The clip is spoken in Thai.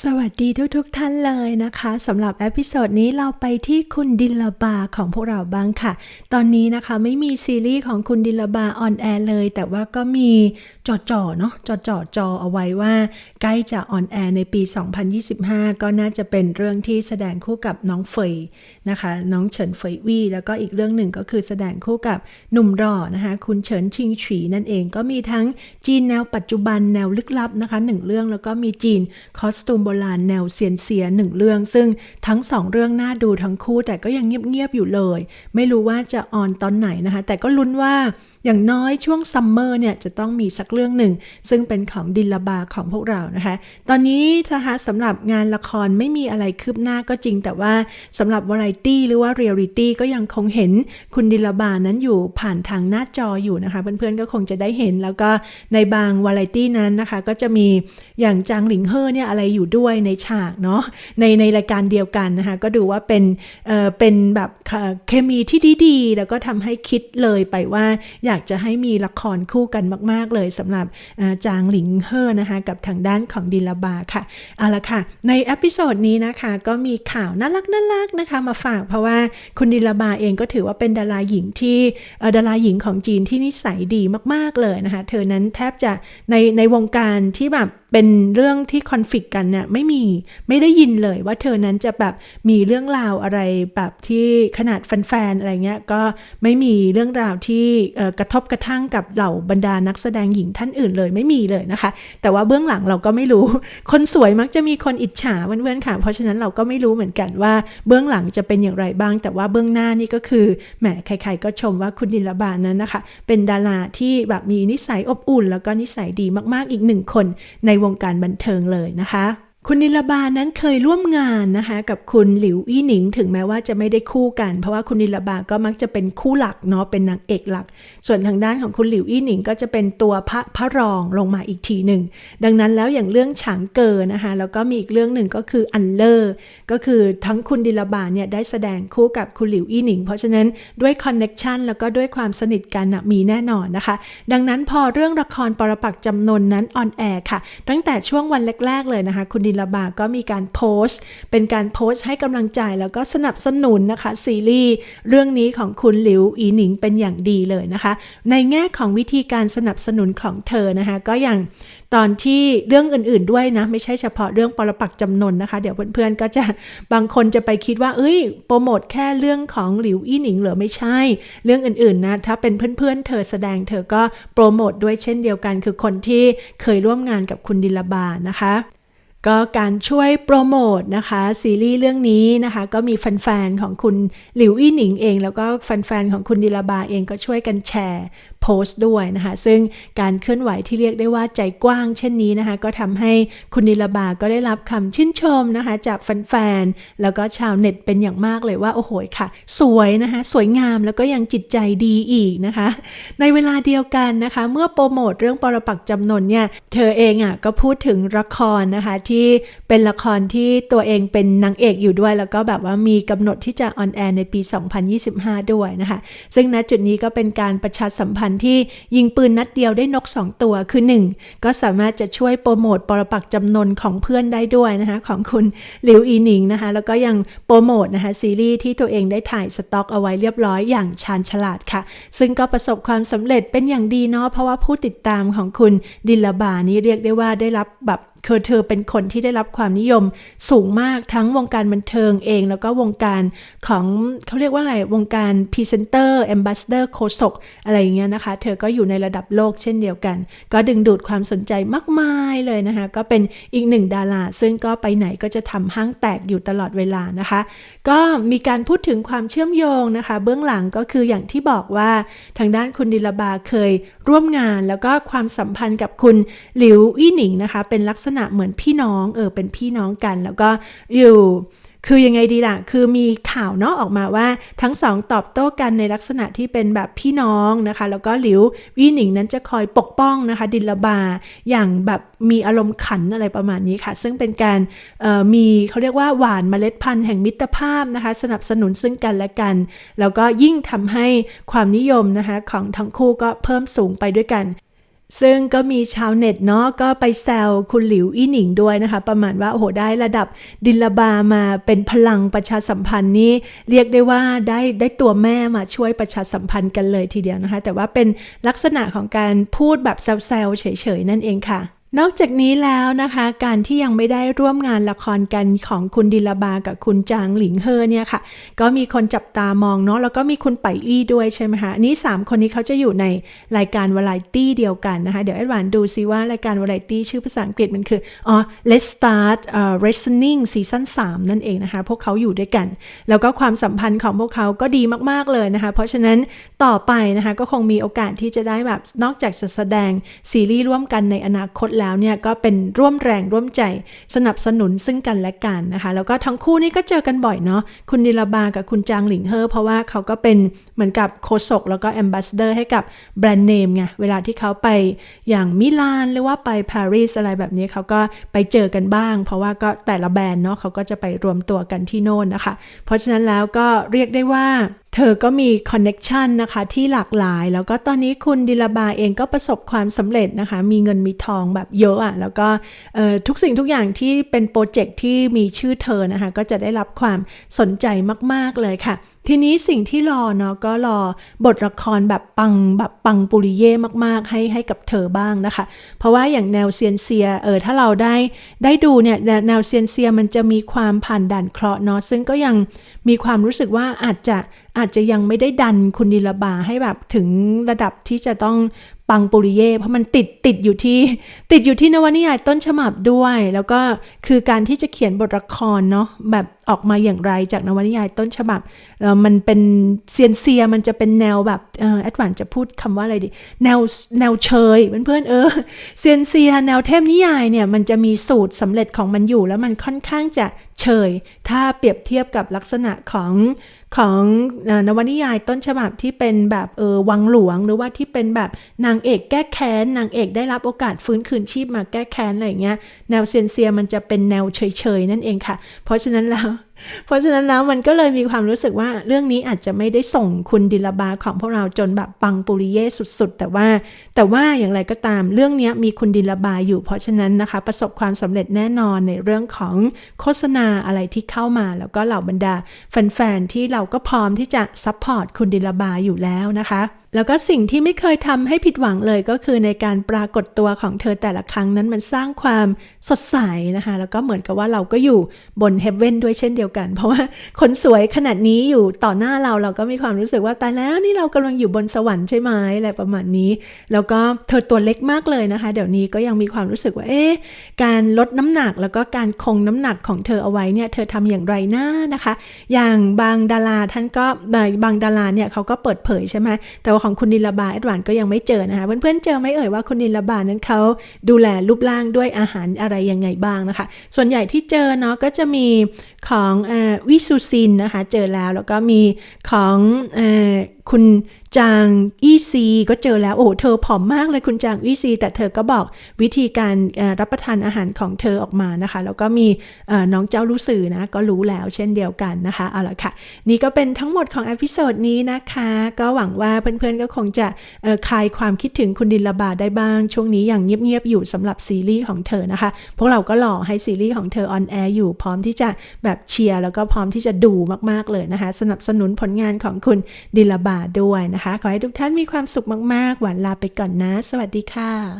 สวัสดีทุกๆทท่านเลยนะคะสำหรับเอพิโซดนี้เราไปที่คุณดิลบาของพวกเราบ้างค่ะ ตอนนี้นะคะไม่มีซีรีส์ของคุณดิลบาออนแอร์เลย แต่ว่าก็มีจ่อๆเนาะจ่อจอเอาไว้ว่า ใกล้จะออนแอร์ในปี 2025 ก็น่าจะเป็นเรื่องที่แสดงคู่กับน้องเฟยนะคะ น้องเฉินเฟยวี่แล้วก็อีกเรื่องหนึ่งก็คือแสดงคู่กับหนุ่มรอนะคะคุณเฉินชิงฉีนั่นเองก็มีทั้งจีนแนวปัจจุบันแนวลึกลับนะคะหนึ่งเรื่องแล้วก็มีจีนคอสตูมโบราณแนวเซียนเซียหนึ่งเรื่อง ซึ่งทั้งสองเรื่องน่าดูทั้งคู่แต่ก็ยังเงียบๆอยู่เลย ไม่รู้ว่าจะออนตอนไหนนะคะ แต่ก็ลุ้นว่า อย่างน้อยช่วงซัมเมอร์เนี่ยจะต้องมีสักเรื่องหนึ่ง ซึ่งเป็นของดิลลาบาของพวกเรานะคะ ตอนนี้นะคะสำหรับงานละครไม่มีอะไรคืบหน้าก็จริง แต่ว่าสำหรับวาไรตี้หรือว่าเรียลิตี้ก็ยังคงเห็นคุณดิลลาบานั้นอยู่ผ่านทางหน้าจออยู่นะคะ เพื่อนๆก็คงจะได้เห็น แล้วก็ในบางวาไรตี้นั้นนะคะ ก็จะมีอย่างจางหลิงเฮ่อเนี่ยอะไรอยู่ด้วยในฉากเนาะในในรายการเดียวกันนะคะ ก็ดูว่าเป็นเอ่อเป็นแบบเคมีที่ดีๆ แล้วก็ทำให้คิดเลยไปว่าอยากากจะให้มีละครคู่กันมาก ๆ เลยสำหรับจางหลิงเฮอนะคะกับทางด้านของดิลาบาค่ะเอาละค่ะ ในเอพิโซดนี้นะคะก็มีข่าวน่ารักน่ารักนะคะมาฝากเพราะว่าคุณดิลาบาเองก็ถือว่าเป็นดาราหญิงที่ดาราหญิงของจีนที่นิสัยดีมาก ๆ เลยนะคะ เธอนั้นแทบจะในในวงการที่แบบ เป็นเรื่องที่คอนฟ lict กันเนี่ยไม่มีไม่ได้ยินเลยว่าเธอนั้นจะแบบมีเรื่องราวอะไรแบบที่ขนาดแฟนๆอะไรเงี้ยก็ไม่มีเรื่องราวที่กระทบกระทั่งกับเหล่าบรรดานักแสดงหญิงท่านอื่นเลยไม่มีเลยนะคะ แต่ว่าเบื้องหลังเราก็ไม่รู้ คนสวยมักจะมีคนอิจฉาเพื่อนๆค่ะ เพราะฉะนั้นเราก็ไม่รู้เหมือนกันว่าเบื้องหลังจะเป็นอย่างไรบ้าง แต่ว่าเบื้องหน้านี่ก็คือแหมใครๆก็ชมว่าคุณดิลบานนั้นนะคะ เป็นดาราที่แบบมีนิสัยอบอุ่น แล้วก็นิสัยดีมากๆอีกหนึ่งคนในวงการบันเทิงเลยนะคะ คุณนิลบานั้นเคยร่วมงานนะคะกับคุณหลิวอี้หนิง ถึงแม้ว่าจะไม่ได้คู่กัน เพราะว่าคุณนิลบาก็มักจะเป็นคู่หลักเนาะเป็นนางเอกหลัก ส่วนทางด้านของคุณหลิวอี้หนิง ก็จะเป็นตัวพระพระรองลงมาอีกทีหนึ่ง ดังนั้นแล้วอย่างเรื่องฉางเกอนะคะแล้วก็มีอีกเรื่องหนึ่งก็คืออันเลอร์ก็คือทั้งคุณดิลบาเนี่ยได้แสดงคู่กับคุณหลิวอี้หนิง เพราะฉะนั้นด้วยคอนเน็ชันแล้วก็ด้วยความสนิทกันนะมีแน่นอนนะคะ ดังนั้นพอเรื่องละครปรปักจำนนนั้นออนแอร์ค่ะ ตั้งแต่ช่วงวันแรกๆเลยนะคะคุณดิลบาก็มีการโพสต์ เป็นการโพสต์ให้กำลังใจแล้วก็สนับสนุนนะคะ ซีรีส์เรื่องนี้ของคุณหลิวอีหนิงเป็นอย่างดีเลยนะคะ ในแง่ของวิธีการสนับสนุนของเธอนะคะ ก็อย่างตอนที่เรื่องอื่นๆด้วยนะ ไม่ใช่เฉพาะเรื่องปรปักจำนนนะคะ เดี๋ยวเพื่อนๆก็จะบางคนจะไปคิดว่า เอ้ยโปรโมทแค่เรื่องของหลิวอี้หนิงเหรอไม่ใช่ เรื่องอื่นๆนะ ถ้าเป็นเพื่อนๆ เธอแสดงเธอก็โปรโมทด้วยเช่นเดียวกัน คือคนที่เคยร่วมงานกับคุณดิลบานะคะ ก็การช่วยโปรโมทนะคะ ซีรีส์เรื่องนี้นะคะ ก็มีแฟนๆของคุณหลิวอี้หนิงเอง แล้วก็แฟนๆของคุณดิลาบาเองก็ช่วยกันแชร์โพสต์ด้วยนะคะ ซึ่งการเคลื่อนไหวที่เรียกได้ว่าใจกว้างเช่นนี้นะคะ ก็ทำให้คุณนิลาบาก็ได้รับคำชื่นชมนะคะ จากแฟนๆแล้วก็ชาวเน็ตเป็นอย่างมากเลยว่า โอ้โหค่ะ สวยนะคะ สวยงามแล้วก็ยังจิตใจดีอีกนะคะ ในเวลาเดียวกันนะคะ เมื่อโปรโมทเรื่องปรปักจำนนเนี่ยเธอเองอะก็พูดถึงละครนะคะที่เป็นละครที่ตัวเองเป็นนางเอกอยู่ด้วย แล้วก็แบบว่ามีกำหนดที่จะออนแอร์ในปี 2025 ด้วยนะคะ ซึ่งณจุดนี้ก็เป็นการประชาสัมพันธ์ที่ยิงปืนนัดเดียวได้นก 2 ตัว คือ 1 ก็สามารถจะช่วยโปรโมทปรปักจำนวนของเพื่อนได้ด้วยนะคะ ของคุณหลิวอีหนิงนะคะ แล้วก็ยังโปรโมทนะคะซีรีส์ที่ตัวเองได้ถ่ายสต็อกเอาไว้เรียบร้อยอย่างชาญฉลาดค่ะ ซึ่งก็ประสบความสำเร็จเป็นอย่างดีเนาะเพราะว่าผู้ติดตามของคุณดิลบานี้เรียกได้ว่าได้รับแบบ คือเธอเป็นคนที่ได้รับความนิยมสูงมากทั้งวงการบันเทิงเอง แล้วก็วงการของเขาเรียกว่าอะไร วงการพรีเซนเตอร์แอมบาสเดอร์โคศกอะไรอย่างเงี้ยนะคะ เธอก็อยู่ในระดับโลกเช่นเดียวกัน ก็ดึงดูดความสนใจมากมายเลยนะคะ ก็เป็นอีกหนึ่งดารา ซึ่งก็ไปไหนก็จะทำห้างแตกอยู่ตลอดเวลานะคะ ก็มีการพูดถึงความเชื่อมโยงนะคะ เบื้องหลังก็คืออย่างที่บอกว่าทางด้านคุณดิลบาเคยร่วมงาน แล้วก็ความสัมพันธ์กับคุณหลิวอี้หนิงนะคะ เป็นลักษณะเหมือนพี่น้องเออเป็นพี่น้องกัน แล้วก็อยู่คือยังไงดีล่ะ คือมีข่าวเนาะออกมาว่าทั้งสองตอบโต้กันในลักษณะที่เป็นแบบพี่น้องนะคะ แล้วก็หลิววี่หนิงนั้นจะคอยปกป้องนะคะ ดินละบา อย่างแบบมีอารมณ์ขันอะไรประมาณนี้ค่ะ ซึ่งเป็นการมีเขาเรียกว่าหวานเมล็ดพันธุ์แห่งมิตรภาพนะคะ สนับสนุนซึ่งกันและกัน แล้วก็ยิ่งทำให้ความนิยมนะคะของทั้งคู่ก็เพิ่มสูงไปด้วยกัน ซึ่งก็มีชาวเน็ตเนาะก็ไปแซวคุณหลิวอี้หนิงด้วยนะคะ ประมาณว่าโอ้โหได้ระดับดิลลาบามาเป็นพลังประชาสัมพันธ์นี้เรียกได้ว่าได้ได้ตัวแม่มาช่วยประชาสัมพันธ์กันเลยทีเดียวนะคะ แต่ว่าเป็นลักษณะของการพูดแบบแซวๆเฉยๆนั่นเองค่ะ นอกจากนี้แล้วนะคะ การที่ยังไม่ได้ร่วมงานละครกันของคุณดิลาบากับคุณจางหลิงเฮอเนี่ยค่ะ ก็มีคนจับตามองเนาะแล้วก็มีคุณไปอี้ด้วยใช่ไหมคะนนี้3คนนี้เขาจะอยู่ในรายการวาไรตี้เดียวกันนะคะ เดี๋ยวแอดวานดูซิว่ารายการวาไรตี้ชื่อภาษาอังกฤษมันคืออ๋อ Let's Start uh, Listening ซีซั่น3นั่นเองนะคะ พวกเขาอยู่ด้วยกัน แล้วก็ความสัมพันธ์ของพวกเขาก็ดีมากๆเลยนะคะ เพราะฉะนั้นต่อไปนะคะก็คงมีโอกาสที่จะได้แบบนอกจากจะแสดงซีรีส์ร่วมกันในอนาคตแล้วเนี่ยก็เป็นร่วมแรงร่วมใจสนับสนุนซึ่งกันและกันนะคะ แล้วก็ทั้งคู่นี่ก็เจอกันบ่อยเนาะคุณนิลาบากับคุณจางหลิงเฮอเพราะว่าเขาก็เป็น มือนกับโคศกแล้วก็แอมบาสเดอร์ให้กับแบรนด์เนมไง เวลาที่เขาไปอย่างมิลานหรือว่าไปปารีสอะไรแบบนี้เขาก็ไปเจอกันบ้าง เพราะว่าก็แต่ละแบรนด์เนาะเขาก็จะไปรวมตัวกันที่โน่นนะคะ เพราะฉะนั้นแล้วก็เรียกได้ว่าเธอก็มีคอนเน็ชันนะคะที่หลากหลาย แล้วก็ตอนนี้คุณดิลาบาเองก็ประสบความสำเร็จนะคะ มีเงินมีทองแบบเยอะอะ่ะ แล้วก็ทุกสิ่งทุกอย่างที่เป็นโปรเจกต์ที่มีชื่อเธอนะคะ ก็จะได้รับความสนใจมาก ๆ เลยค่ะ ทีนี้สิ่งที่รอเนาะก็รอบทละครแบบปังแบบปังปุริเย่มากๆ ให้ให้กับเธอบ้างนะคะ เพราะว่าอย่างแนวเซียนเซียเออถ้าเราได้ได้ดูเนี่ยแนวเซียนเซียมันจะมีความผ่านด่านเคราะห์เนาะซึ่งก็ยังมีความรู้สึกว่าอาจจะอาจจะยังไม่ได้ดันคุณนิลบาให้แบบถึงระดับที่จะต้อง ปังปุริเย่เพราะมันติดติดอยู่ที่ ติดอยู่ที่นวนิยายต้นฉบับด้วย แล้วก็คือการที่จะเขียนบทละครเนาะแบบออกมาอย่างไรจากนวนิยายต้นฉบับมันเป็นเซียนเซียมันจะเป็นแนวแบบเออแอดวานจะพูดคำว่าอะไรดีแนวแนวเชยเพื่อนๆเออเซียนเซียแนวเทพนิยายเนี่ยมันจะมีสูตรสำเร็จของมันอยู่แล้วมันค่อนข้างจะ เฉย ถ้าเปรียบเทียบกับลักษณะของของนวนิยายต้นฉบับที่เป็นแบบเออวังหลวง หรือว่าที่เป็นแบบนางเอกแก้แค้นนางเอกได้รับโอกาสฟื้นคืนชีพมาแก้แค้นอะไรเงี้ยแนวเซียนเซียมันจะเป็นแนวเฉยๆนั่นเองค่ะ เพราะฉะนั้นแล้ว เพราะฉะนั้นแล้วมันก็เลยมีความรู้สึกว่าเรื่องนี้อาจจะไม่ได้ส่งคุณดิลบาของพวกเราจนแบบปังปุริเย่สุดๆ แต่ว่า แต่ว่าอย่างไรก็ตามเรื่องนี้มีคุณดิลบาอยู่ เพราะฉะนั้นนะคะ ประสบความสำเร็จแน่นอนในเรื่องของโฆษณาอะไรที่เข้ามา แล้วก็เหล่าบรรดาแฟนๆที่เราก็พร้อมที่จะซัพพอร์ตคุณดิลบาอยู่แล้วนะคะ แล้วก็สิ่งที่ไม่เคยทำให้ผิดหวังเลยก็คือในการปรากฏตัวของเธอแต่ละครั้งนั้นมันสร้างความสดใสนะคะ แล้วก็เหมือนกับว่าเราก็อยู่บนเฮเว่นด้วยเช่นเดียวกัน เพราะว่าคนสวยขนาดนี้อยู่ต่อหน้าเราเราก็มีความรู้สึกว่าตายแล้วนี่เรากำลังอยู่บนสวรรค์ใช่ไหมอะไรประมาณนี้ แล้วก็เธอตัวเล็กมากเลยนะคะ เดี๋ยวนี้ก็ยังมีความรู้สึกว่าเอ๊ะการลดน้ำหนักแล้วก็การคงน้ำหนักของเธอเอาไว้เนี่ยเธอทำอย่างไรหนะนะคะ อย่างบางดาราท่านก็บางดาราเนี่ยเขาก็เปิดเผยใช่ไหมแต่ว่าของคุณนิลบาแอดวานก็ยังไม่เจอนะคะเพื่อนๆเจอไหมเอ่ยว่าคุณนิลบานั้นเขาดูแลรูปร่างด้วยอาหารอะไรยังไงบ้างนะคะ ส่วนใหญ่ที่เจอเนาะก็จะมีของอวิซูซินนะคะเจอแล้วแล้วก็มีของคุณจางอีซี ก็เจอแล้ว โอ้เธอผอมมากเลยคุณจางอีซี แต่เธอก็บอกวิธีการรับประทานอาหารของเธอออกมานะคะ แล้วก็มีน้องเจ้ารู้สื่อนะ ก็รู้แล้วเช่นเดียวกันนะคะ เอาละค่ะ นี่ก็เป็นทั้งหมดของอพิโซดนี้นะคะ ก็หวังว่าเพื่อนๆก็คงจะคลายความคิดถึงคุณดินละบาได้บ้าง ช่วงนี้อย่างเงียบๆอยู่สำหรับซีรีส์ของเธอนะคะ พวกเราก็รอให้ซีรีส์ของเธอออนแอร์อยู่พร้อมที่จะแบบเชียร์แล้วก็พร้อมที่จะดูมากๆเลยนะคะ สนับสนุนผลงานของคุณดิลบาาด้วยนะคะ ขอให้ทุกท่านมีความสุขมาก ๆ หวานลาไปก่อนนะ สวัสดีค่ะ